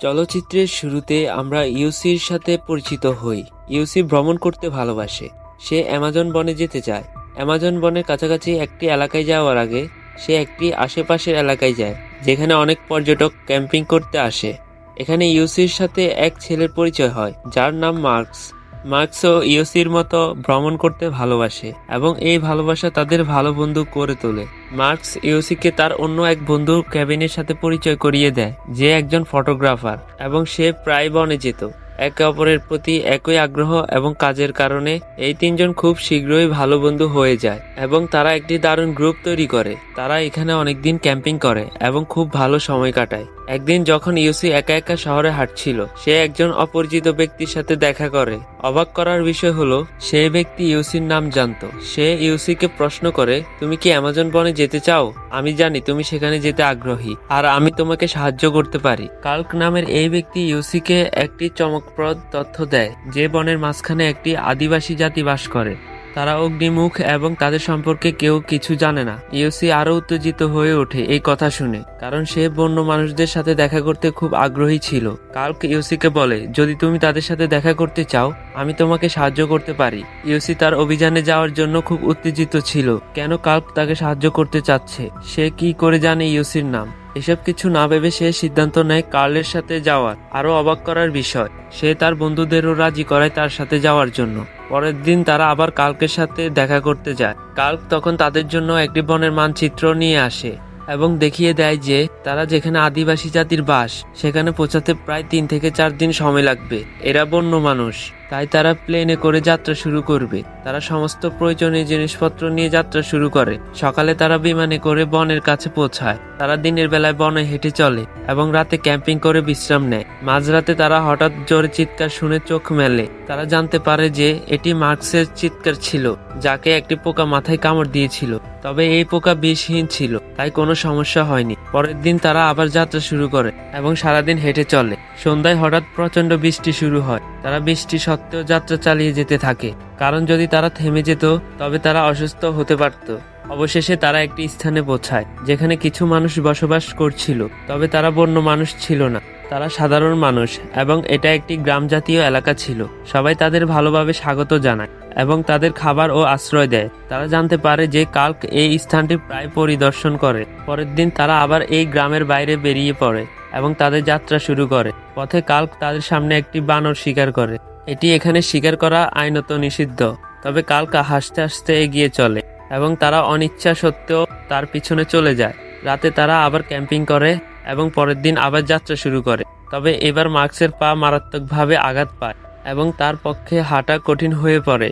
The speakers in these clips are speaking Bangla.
চলচ্চিত্রের শুরুতে আমরা ইউসির সাথে পরিচিত হই। ইউসি ভ্রমণ করতে ভালোবাসে। সে অ্যামাজন বনে যেতে চায়। অ্যামাজন বনের কাছাকাছি একটি এলাকায় যাওয়ার আগে সে একটি আশেপাশের এলাকায় যায়, যেখানে অনেক পর্যটক ক্যাম্পিং করতে আসে। এখানে ইউসির সাথে এক ছেলের পরিচয় হয়, যার নাম মার্কস। মার্কসও ইয়োসির মতো ভ্রমণ করতে ভালোবাসে এবং এই ভালোবাসা তাদের ভালো বন্ধু করে তোলে। মার্কস ইউসিকে তার অন্য এক বন্ধুর ক্যাবিনের সাথে পরিচয় করিয়ে দেয়, যে একজন ফটোগ্রাফার, এবং সে প্রায় বনে যেত। একে অপরের প্রতি একই আগ্রহ এবং কাজের কারণে এই তিনজন খুব শীঘ্রই ভালো বন্ধু হয়ে যায় এবং তারা একটি দারুণ গ্রুপ তৈরি করে। তারা এখানে অনেকদিন ক্যাম্পিং করে এবং খুব ভালো সময় কাটায়। একদিন যখন ইউসি একা একা শহরে হাঁটছিল, সে একজন অপরিচিত ব্যক্তির সাথে দেখা করে। অবাক করার বিষয় হলো, সে ব্যক্তি ইউসির নাম জানতো। সে ইউসিকে প্রশ্ন করে, তুমি কি অ্যামাজন বনে যেতে চাও? আমি জানি তুমি সেখানে যেতে আগ্রহী, আর আমি তোমাকে সাহায্য করতে পারি। কাল্ক নামের এই ব্যক্তি ইউসিকে একটি চমকপ্রদ তথ্য দেয়, যে বনের মাঝখানে একটি আদিবাসী জাতি বাস করে। তারা অগ্নিমুখ এবং তাদের সম্পর্কে কেউ কিছু জানে না। ইউসি আরও উত্তেজিত হয়ে ওঠে এই কথা শুনে, কারণ সে বন্য মানুষদের সাথে দেখা করতে খুব আগ্রহী ছিল। কাল্ক ইউসিকে বলে, যদি তুমি তাদের সাথে দেখা করতে চাও আমি তোমাকে সাহায্য করতে পারি। ইউসি তার অভিযানে যাওয়ার জন্য খুব উত্তেজিত ছিল। কেন কাল্ক তাকে সাহায্য করতে চাচ্ছে? সে কি করে জানে ইউসির নাম? এসব কিছু না ভেবে সে সিদ্ধান্ত নেয় কার্লের সাথে যাওয়ার। আরও অবাক করার বিষয়, সে তার বন্ধুদেরও রাজি করায় তার সাথে যাওয়ার জন্য। পরের দিন তারা আবার কাল্কের সাথে দেখা করতে যায়। কাল্ক তখন তাদের জন্য একটি বনের মানচিত্র নিয়ে আসে এবং দেখিয়ে দেয় যে তারা যেখানে আদিবাসী জাতির বাস, সেখানে পৌঁছাতে প্রায় তিন থেকে চার দিন সময় লাগবে। এরা বন্য মানুষ। তাই তারা প্লেনে করে যাত্রা শুরু করবে। তারা সমস্ত প্রয়োজনীয় জিনিসপত্র নিয়ে যাত্রা শুরু করে। সকালে তারা বিমানে করে বনের কাছে পৌঁছায়। তারা দিনের বেলায় বনে হেঁটে চলে এবং রাতে ক্যাম্পিং করে বিশ্রাম নেয়। মাঝরাতে তারা হঠাৎ জোরে চিৎকার শুনে চোখ মেলে। তারা জানতে পারে যে এটি মার্কসের চিৎকার ছিল, যাকে একটি পোকা মাথায় কামড় দিয়েছিল। তবে এই পোকা বিষহীন ছিল, তাই কোনো সমস্যা হয়নি। পরের দিন তারা আবার যাত্রা শুরু করে এবং সারাদিন হেঁটে চলে। সন্ধ্যায় হঠাৎ প্রচণ্ড বৃষ্টি শুরু হয়। তারা বৃষ্টি সত্ত্বেও যাত্রা চালিয়ে যেতে থাকে। কারণ যদি তারা থেমে যেত, তবে তারা অসুস্থ হতে পারত। অবশেষে তারা একটি স্থানে পৌঁছায়, যেখানে কিছু মানুষ বসবাস করছিল, তবে তারা বন্য মানুষ ছিল না। তারা সাধারণ মানুষ, এবং এটা একটি গ্রাম জাতীয় এলাকা ছিল। সবাই তাদের ভালোভাবে স্বাগত জানায়, এবং তাদের খাবার ও আশ্রয় দেয়। তারা জানতে পারে যে কাল্ক এই স্থানটি প্রায় পরিদর্শন করে। পরের দিন তারা আবার এই গ্রামের বাইরে বেরিয়ে পড়ে। এবং তাদের যাত্রা শুরু করে। পথে কাল্ক তাদের সামনে একটি বানর শিকার করে। এটি এখানে শিকার করা আইনত নিষিদ্ধ, তবে কালকা হাসতে হাসতে এগিয়ে চলে এবং তারা অনিচ্ছা সত্ত্বেও তার পিছনে চলে যায়। রাতে তারা আবার ক্যাম্পিং করে এবং পরের দিন আবার যাত্রা শুরু করে, তবে এবার মার্কসের পা মারাত্মকভাবে আঘাত পায় এবং তার পক্ষে হাঁটা কঠিন হয়ে পড়ে।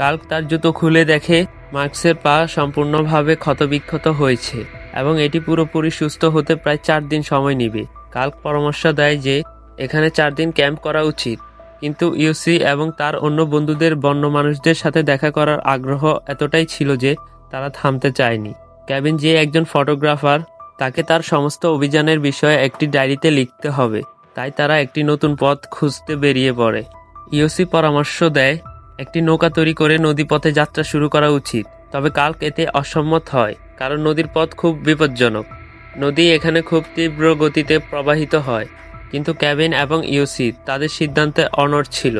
কাল্ক তার জুতো খুলে দেখে মার্কসের পা সম্পূর্ণভাবে ক্ষতবিক্ষত হয়েছে এবং এটি পুরোপুরি সুস্থ হতে প্রায় চার দিন সময় নিবে। কাল্ক পরামর্শ দেয় যে, এখানে চার দিন ক্যাম্প করা উচিত। কিন্তু ইউসি এবং তার অন্য বন্ধুদের বন্য মানুষদের সাথে দেখা করার আগ্রহ এতটাই ছিল যে, তারা থামতে চায়নি। ক্যাবিন যে একজন ফটোগ্রাফার, তাকে তার সমস্ত অভিযানের বিষয়ে একটি ডায়েরিতে লিখতে হবে। তাই তারা একটি নতুন পথ খুঁজতে বেরিয়ে পড়ে। ইউসি পরামর্শ দেয়, একটি নৌকা তৈরি করে নদীপথে যাত্রা শুরু করা উচিত। তবে কাল্ক এতে অসম্মত হয়, কারণ নদীর পথ খুব বিপজ্জনক। নদী এখানে খুব তীব্র গতিতে প্রবাহিত হয়, কিন্তু ক্যাবিন এবং ইউসি তাদের সিদ্ধান্তে অনড় ছিল।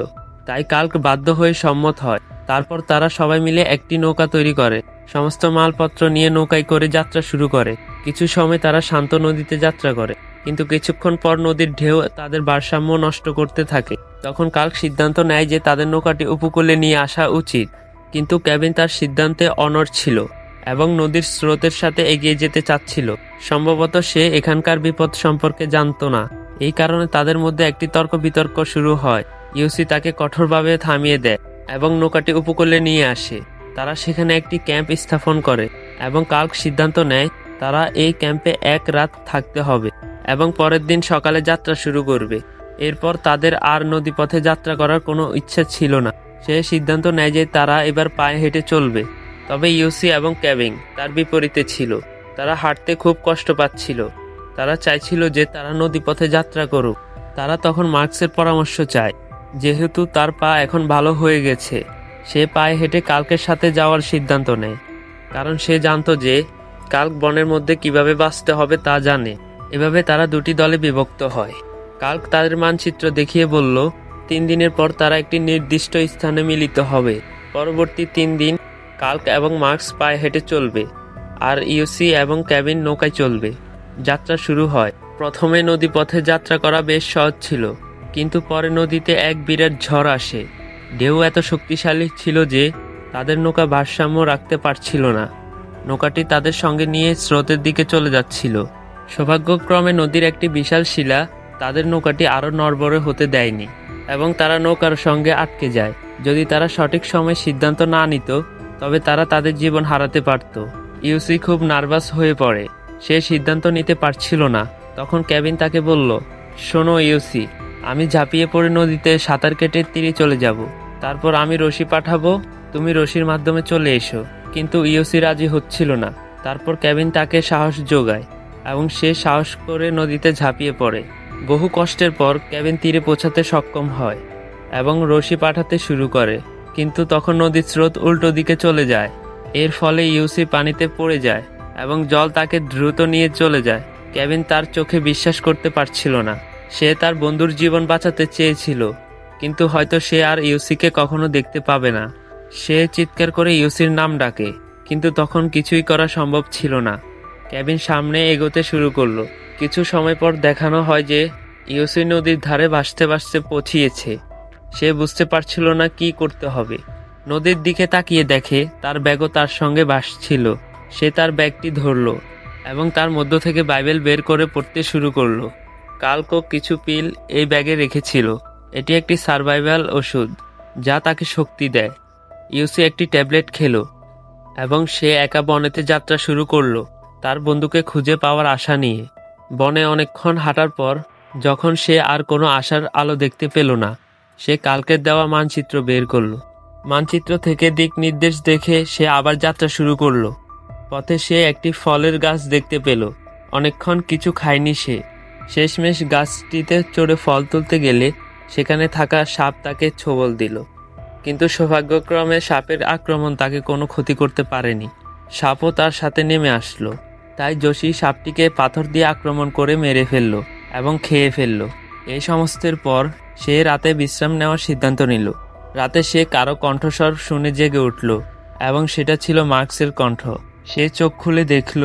তাই কাল্ক বাধ্য হয়ে সম্মত হয়। তারপর তারা সবাই মিলে একটি নৌকা তৈরি করে। সমস্ত মালপত্র নিয়ে নৌকায় করে যাত্রা শুরু করে। কিছু সময় তারা শান্ত নদীতে যাত্রা করে, কিন্তু কিছুক্ষণ পর নদীর ঢেউ তাদের ভারসাম্য নষ্ট করতে থাকে। তখন কাল্ক সিদ্ধান্ত নেয় যে তাদের নৌকাটি উপকূলে নিয়ে আসা উচিত, কিন্তু ক্যাবিন তার সিদ্ধান্তে অনড় ছিল। এবং নদীর স্রোতের সাথে এগিয়ে যেতে চাচ্ছিল। সম্ভবত সে এখানকার বিপদ সম্পর্কে জানতো না। এই কারণে তাদের মধ্যে একটি তর্ক বিতর্ক শুরু হয়। ইউসি তাকে কঠোরভাবে থামিয়ে দেয় এবং নৌকাটি উপকূলে নিয়ে আসে। তারা সেখানে একটি ক্যাম্প স্থাপন করে এবং কাল্ক সিদ্ধান্ত নেয়, তারা এই ক্যাম্পে এক রাত থাকতে হবে এবং পরের দিন সকালে যাত্রা শুরু করবে। এরপর তাদের আর নদীপথে যাত্রা করার কোনো ইচ্ছা ছিল না। সে সিদ্ধান্ত নেয় যে তারা এবার পায়ে হেঁটে চলবে। তবে ইউসি এবং ক্যাবিং তার বিপরীতে ছিল। তারা হাঁটতে খুব কষ্ট পাচ্ছিল। তারা চাইছিল যে তারা নদীপথে যাত্রা করুক। তারা তখন মার্কসের পরামর্শ চায়, যেহেতু তার পা এখন ভালো হয়ে গেছে। সে পায়ে হেঁটে কালকের সাথে যাওয়ার সিদ্ধান্ত নেয়, কারণ সে জানতো যে কাল্ক বনের মধ্যে কীভাবে বাঁচতে হবে তা জানে। এভাবে তারা দুটি দলে বিভক্ত হয়। কাল্ক তাদের মানচিত্র দেখিয়ে বলল, তিন দিনের পর তারা একটি নির্দিষ্ট স্থানে মিলিত হবে। পরবর্তী তিন দিন কাল্ক এবং মার্কস পায়ে হেঁটে চলবে, আর ইউসি এবং ক্যাবিন নৌকায় চলবে। যাত্রা শুরু হয়। প্রথমে নদীপথে যাত্রা করা বেশ সহজ ছিল, কিন্তু পরে নদীতে এক বিরাট ঝড় আসে। ঢেউ এত শক্তিশালী ছিল যে তাদের নৌকা ভারসাম্য রাখতে পারছিল না। নৌকাটি তাদের সঙ্গে নিয়ে স্রোতের দিকে চলে যাচ্ছিল। সৌভাগ্যক্রমে নদীর একটি বিশাল শিলা তাদের নৌকাটি আরও নড়বড়ে হতে দেয়নি, এবং তারা নৌকার সঙ্গে আটকে যায়। যদি তারা সঠিক সময়ে সিদ্ধান্ত না নিত তবে তারা তাদের জীবন হারাতে পারত। ইউসি খুব নার্ভাস হয়ে পড়ে। সে সিদ্ধান্ত নিতে পারছিল না। তখন ক্যাবিন তাকে বলল, শোনো ইউসি, আমি ঝাঁপিয়ে পড়ে নদীতে সাঁতার কেটে তীরে চলে যাব। তারপর আমি রশি পাঠাবো, তুমি রশির মাধ্যমে চলে এসো। কিন্তু ইউসি রাজি হচ্ছিল না। তারপর ক্যাবিন তাকে সাহস যোগায় এবং সে সাহস করে নদীতে ঝাঁপিয়ে পড়ে। বহু কষ্টের পর ক্যাবিন তীরে পৌঁছাতে সক্ষম হয় এবং রশি পাঠাতে শুরু করে। কিন্তু তখন নদীর স্রোত উল্টো দিকে চলে যায়। এর ফলে ইউসি পানিতে পড়ে যায় এবং জল তাকে দ্রুত নিয়ে চলে যায়। ক্যাবিন তার চোখে বিশ্বাস করতে পারছিল না। সে তার বন্ধুর জীবন বাঁচাতে চেয়েছিল, কিন্তু হয়তো সে আর ইউসিকে কখনো দেখতে পাবে না। সে চিৎকার করে ইউসির নাম ডাকে, কিন্তু তখন কিছুই করা সম্ভব ছিল না। ক্যাবিন সামনে এগোতে শুরু করল। কিছু সময় পর দেখানো হয় যে ইউসি নদীর ধারে ভাসতে ভাসতে পৌঁছিয়েছে সে বুঝতে পারছিল না কি করতে হবে। নদীর দিকে তাকিয়ে দেখে তার ব্যাগও তার সঙ্গে ভাসছিল সে তার ব্যাগটি ধরলো এবং তার মধ্য থেকে বাইবেল বের করে পড়তে শুরু করল। কালকো কিছু পিল এই ব্যাগে রেখেছিল। এটি একটি সার্ভাইভাল ওষুধ, যা তাকে শক্তি দেয়। ইউসি একটি ট্যাবলেট খেলো এবং সে একা বনেতে যাত্রা শুরু করল। তার বন্ধুকে খুঁজে পাওয়ার আশা নিয়ে। বনে অনেকক্ষণ হাঁটার পর, যখন সে আর কোনো আশার আলো দেখতে পেল না সে কালকের দেওয়া মানচিত্র বের করল। মানচিত্র থেকে দিক নির্দেশ দেখে সে আবার যাত্রা শুরু করল। পথে সে একটি ফলের গাছ দেখতে পেল। অনেকক্ষণ কিছু খায়নি সে। শেষমেশ গাছটিতে চড়ে ফল তুলতে গেলে সেখানে থাকা সাপ তাকে ছোবল দিল। কিন্তু সৌভাগ্যক্রমে সাপের আক্রমণ তাকে কোনো ক্ষতি করতে পারেনি। সাপও তার সাথে নেমে আসলো। তাই যোশী সাপটিকে পাথর দিয়ে আক্রমণ করে মেরে ফেলল এবং খেয়ে ফেলল। এই সমস্তের পর সে রাতে বিশ্রাম নেওয়ার সিদ্ধান্ত নিল। রাতে সে কারও কণ্ঠস্বর শুনে জেগে উঠল এবং সেটা ছিল মার্কসের কণ্ঠ। সে চোখ খুলে দেখল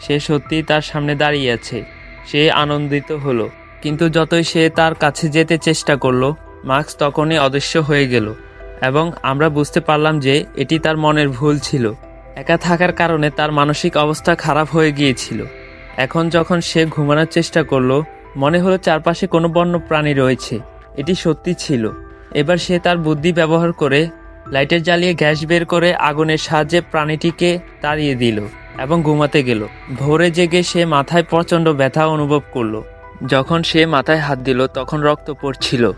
সে সত্যিই তার সামনে দাঁড়িয়ে আছে। সে আনন্দিত হলো, কিন্তু যতই সে তার কাছে যেতে চেষ্টা করল, মার্কস তখনই অদৃশ্য হয়ে গেল এবং আমরা বুঝতে পারলাম যে এটি তার মনের ভুল ছিল। একা থাকার কারণে তার মানসিক অবস্থা খারাপ হয়ে গিয়েছিল। এখন যখন সে ঘুমানোর চেষ্টা করল মনে হলো চারপাশে কোনো বন্য প্রাণী রয়েছে। এটি সত্যি ছিল। এবার সে তার বুদ্ধি ব্যবহার করে লাইটার জ্বালিয়ে গ্যাস বের করে আগুনের সাহায্যে প্রাণীটিকে তাড়িয়ে দিল এবং ঘুমাতে গেল। ভোরে জেগে সে মাথায় প্রচণ্ড ব্যথা অনুভব করল। যখন সে মাথায় হাত দিল, তখন রক্ত পড়ছিল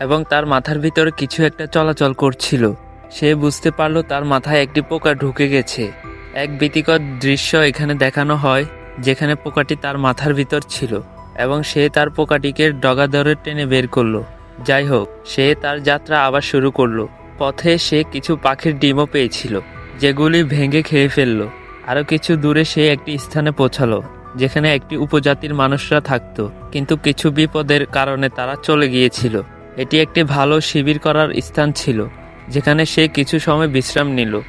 এবং তার মাথার ভিতরে কিছু একটা চলাচল করছিল। সে বুঝতে পারল তার মাথায় একটি পোকা ঢুকে গেছে। এক ভীতিকর দৃশ্য এখানে দেখানো হয়, যেখানে পোকাটি তার মাথার ভিতর ছিল। এবং সে তার পোকাটিকে ডগা ধরে টেনে বের করল। যাই হোক, সে তার যাত্রা আবার শুরু করল। পথে সে কিছু পাখির ডিমও পেয়েছিল, যেগুলি ভেঙে খেয়ে ফেলল। আরও কিছু দূরে সে একটি স্থানে পৌঁছালো, যেখানে একটি উপজাতির মানুষরা থাকতো। কিন্তু কিছু বিপদের কারণে তারা চলে গিয়েছিল। এটি একটি ভালো শিবির করার স্থান ছিল, যেখানে সে কিছু সময় বিশ্রাম নিল।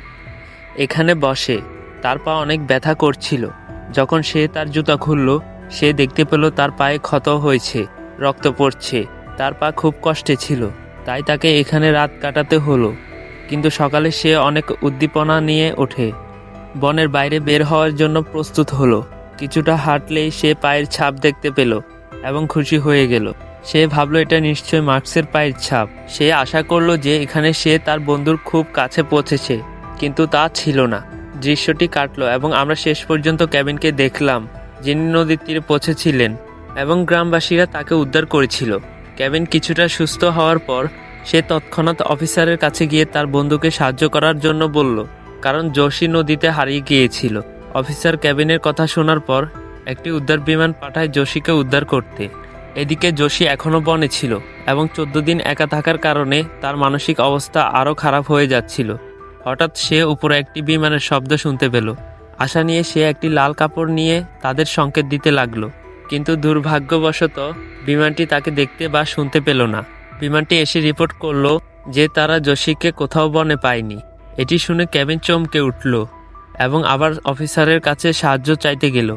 এখানে বসে, তার পা অনেক ব্যথা করছিল। যখন সে তার জুতা খুলল সে দেখতে পেল তার পায়ে ক্ষত হয়েছে, রক্ত পড়ছে, তার পা খুব কষ্টে ছিল, তাই তাকে এখানে রাত কাটাতে হলো। কিন্তু সকালে সে অনেক উদ্দীপনা নিয়ে ওঠে। বনের বাইরে বের হওয়ার জন্য প্রস্তুত হলো। কিছুটা হাঁটলেই সে পায়ের ছাপ দেখতে পেল এবং খুশি হয়ে গেল। সে ভাবলো, এটা নিশ্চয়ই মার্কসের পায়ের ছাপ। সে আশা করল যে এখানে সে তার বন্ধুর খুব কাছে পৌঁছেছে, কিন্তু তা ছিল না। দৃশ্যটি কাটলো এবং আমরা শেষ পর্যন্ত ক্যাবিনকে দেখলাম। যিনি নদীর তীরে পৌঁছেছিলেন এবং গ্রামবাসীরা তাকে উদ্ধার করেছিল। ক্যাবিন কিছুটা সুস্থ হওয়ার পর সে তৎক্ষণাৎ অফিসারের কাছে গিয়ে তার বন্ধুকে সাহায্য করার জন্য বলল, কারণ যোশী নদীতে হারিয়ে গিয়েছিল। অফিসার ক্যাবিনের কথা শোনার পর একটি উদ্ধার বিমান পাঠায় যোশীকে উদ্ধার করতে। এদিকে যোশী এখনও বনে ছিল এবং চোদ্দ দিন একা থাকার কারণে তার মানসিক অবস্থা আরও খারাপ হয়ে যাচ্ছিল। হঠাৎ সে উপরে একটি বিমানের শব্দ শুনতে পেল। আশা নিয়ে সে একটি লাল কাপড় নিয়ে তাদের সংকেত দিতে লাগল। কিন্তু দুর্ভাগ্যবশত বিমানটি তাকে দেখতে বা শুনতে পেল না। বিমানটি এসে রিপোর্ট করল যে তারা জসিককে কোথাও বনে পায়নি। এটি শুনে কেবিন চমকে উঠল এবং আবার অফিসারের কাছে সাহায্য চাইতে গেল।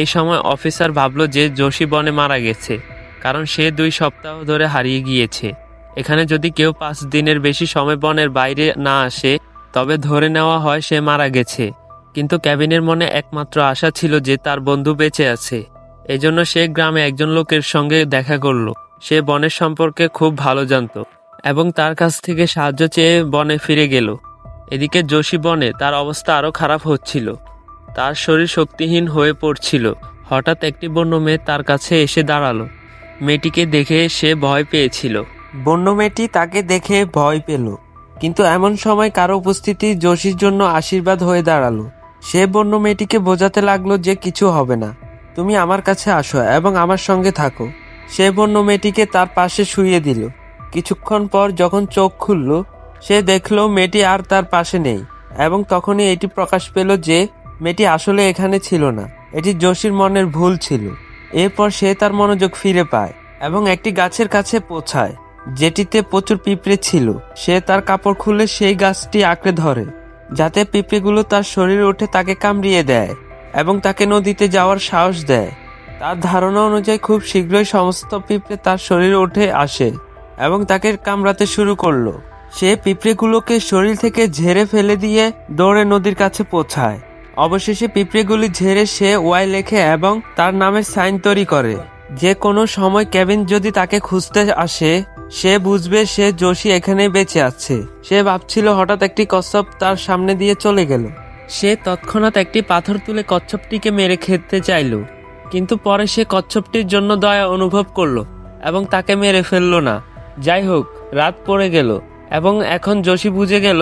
এই সময় অফিসার ভাবল যে যোশী বনে মারা গেছে, কারণ সে দুই সপ্তাহ ধরে হারিয়ে গিয়েছে। এখানে যদি কেউ পাঁচ দিনের বেশি সময় বনের বাইরে না আসে, তবে ধরে নেওয়া হয় সে মারা গেছে। কিন্তু ক্যাবিনের মনে একমাত্র আশা ছিল যে তার বন্ধু বেঁচে আছে। এজন্য সে গ্রামে একজন লোকের সঙ্গে দেখা করল। সে বনের সম্পর্কে খুব ভালো জানতো এবং তার কাছ থেকে সাহায্য চেয়ে বনে ফিরে গেল। এদিকে যোশী বনে তার অবস্থা আরও খারাপ হচ্ছিল। তার শরীর শক্তিহীন হয়ে পড়ছিল। হঠাৎ একটি বন্য মেয়ে তার কাছে এসে দাঁড়াল। মেয়েটিকে দেখে সে ভয় পেয়েছিল। বন্য মেয়েটি তাকে দেখে ভয় পেল। কিন্তু এমন সময় কারও উপস্থিতি যোশীর জন্য আশীর্বাদ হয়ে দাঁড়াল। সে বন্য মেয়েটিকে বোঝাতে লাগল যে কিছু হবে না। তুমি আমার কাছে আসো এবং আমার সঙ্গে থাকো। সে বন্য মেয়েটিকে তার পাশে শুইয়ে দিল। কিছুক্ষণ পর যখন চোখ খুলল, সে দেখল মেয়েটি আর তার পাশে নেই এবং তখনই এটি প্রকাশ পেল যে মেয়েটি আসলে এখানে ছিল না। এটি যোশীর মনের ভুল ছিল। এরপর সে তার মনোযোগ ফিরে পায় এবং একটি গাছের কাছে পৌঁছায়, যেটিতে প্রচুর পিঁপড়ে ছিল। সে তার কাপড় খুলে সেই গাছটি আঁকড়ে ধরে। যাতে পিঁপড়েগুলো তার শরীরে উঠে তাকে কামড়িয়ে দেয় এবং তাকে নদীতে যাওয়ার সাহস দেয়। তার ধারণা অনুযায়ী খুব শীঘ্রই সমস্ত পিঁপড়ে তার শরীরে উঠে আসে এবং তাকে কামড়াতে শুরু করল। সে পিঁপড়েগুলোকে শরীর থেকে ঝেড়ে ফেলে দিয়ে দৌড়ে নদীর কাছে পৌঁছায়। অবশেষে পিঁপড়েগুলি ঝেড়ে সে ওয়াই লেখে এবং তার নামের সাইন তৈরি করে। যে কোনো সময় কেবিন যদি তাকে খুঁজতে আসে, সে বুঝবে সে যোশী এখানে বেঁচে আছে। সে ভাবছিল হঠাৎ একটি কচ্ছপ তার সামনে দিয়ে চলে গেল। সে তৎক্ষণাৎ একটি পাথর তুলে কচ্ছপটিকে মেরে খেতে চাইল, কিন্তু পরে সে কচ্ছপটির জন্য দয়া অনুভব করল এবং তাকে মেরে ফেলল না। যাই হোক, রাত পড়ে গেল এবং এখন যোশী বুঝে গেল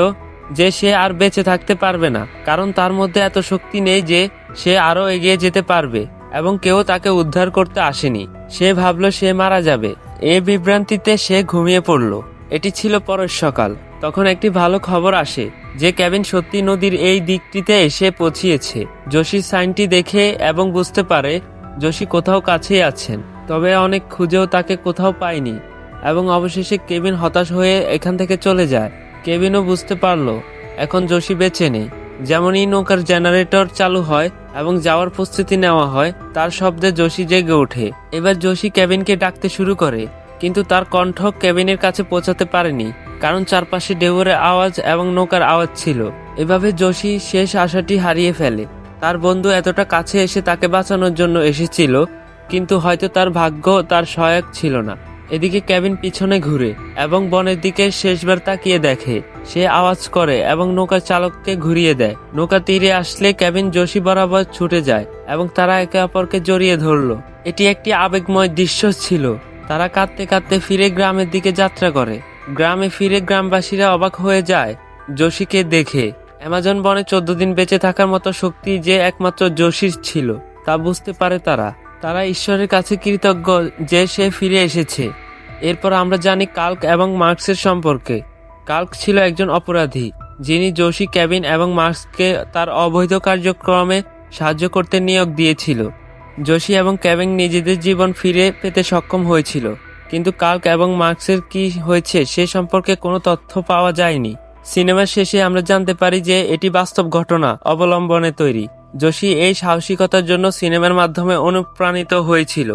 যে সে আর বেঁচে থাকতে পারবে না, কারণ তার মধ্যে এত শক্তি নেই যে সে আরও এগিয়ে যেতে পারবে। এবং কেউ তাকে উদ্ধার করতে আসেনি। সে ভাবলো সে মারা যাবে। এ বিভ্রান্তিতে সে ঘুমিয়ে পড়ল। এটি ছিল পরের সকাল। তখন একটি ভালো খবর আসে, যে ক্যাবিন সত্যি নদীর এই দিকটিতে এসে পৌঁছিয়েছে। যোশী সাইনটি দেখে এবং বুঝতে পারে, যোশী কোথাও কাছেই আছেন। তবে অনেক খুঁজেও তাকে কোথাও পায়নি এবং অবশেষে কেবিন হতাশ হয়ে এখান থেকে চলে যায়। কেবিনও বুঝতে পারল, এখন যোশী বেঁচে নেই। যেমনই নৌকার জেনারেটর চালু হয় এবং যাওয়ার প্রস্তুতি নেওয়া হয়, তার শব্দে যোশী জেগে ওঠে। এবার যোশী কেবিনকে ডাকতে শুরু করে, কিন্তু তার কণ্ঠ কেবিনের কাছে পৌঁছাতে পারেনি, কারণ চারপাশে ঢেউয়ের আওয়াজ এবং নৌকার আওয়াজ ছিল। এভাবে যোশী শেষ আশাটি হারিয়ে ফেলে। তার বন্ধু এতটা কাছে এসে তাকে বাঁচানোর জন্য এসেছিল, কিন্তু হয়তো তার ভাগ্য তার সহায়ক ছিল না। এদিকে কেবিন পিছনে ঘুরে এবং বনের দিকে শেষবার তাকিয়ে দেখে। সে আওয়াজ করে এবং নৌকার চালককে ঘুরিয়ে দেয়। নৌকা তীরে আসলে কেবিন যোশী বরাবর ছুটে যায় এবং তারা একে অপরকে জড়িয়ে ধরলো। এটি একটি আবেগময় দৃশ্য ছিল। তারা কাঁদতে কাঁদতে ফিরে গ্রামের দিকে যাত্রা করে। গ্রামে ফিরে গ্রামবাসীরা অবাক হয়ে যায়। যোশীকে দেখে। অ্যামাজন বনে চোদ্দ দিন বেঁচে থাকার মতো শক্তি যে একমাত্র যোশীর ছিল, তা বুঝতে পারে তারা। তারা ঈশ্বরের কাছে কৃতজ্ঞ যে সে ফিরে এসেছে। এরপর আমরা জানি কাল্ক এবং মার্কসের সম্পর্কে। কাল্ক ছিল একজন অপরাধী, যিনি যোশী ক্যাবিন এবং মার্কসকে তার অবৈধ কার্যক্রমে সাহায্য করতে নিয়োগ দিয়েছিল। যোশী এবং ক্যাবিন নিজেদের জীবন ফিরে পেতে সক্ষম হয়েছিল, কিন্তু কাল্ক এবং মার্কসের কি হয়েছে সে সম্পর্কে কোনো তথ্য পাওয়া যায়নি। সিনেমার শেষে আমরা জানতে পারি যে এটি বাস্তব ঘটনা অবলম্বনে তৈরি। যোশী এই সাহসিকতার জন্য সিনেমার মাধ্যমে অনুপ্রাণিত হয়েছিল।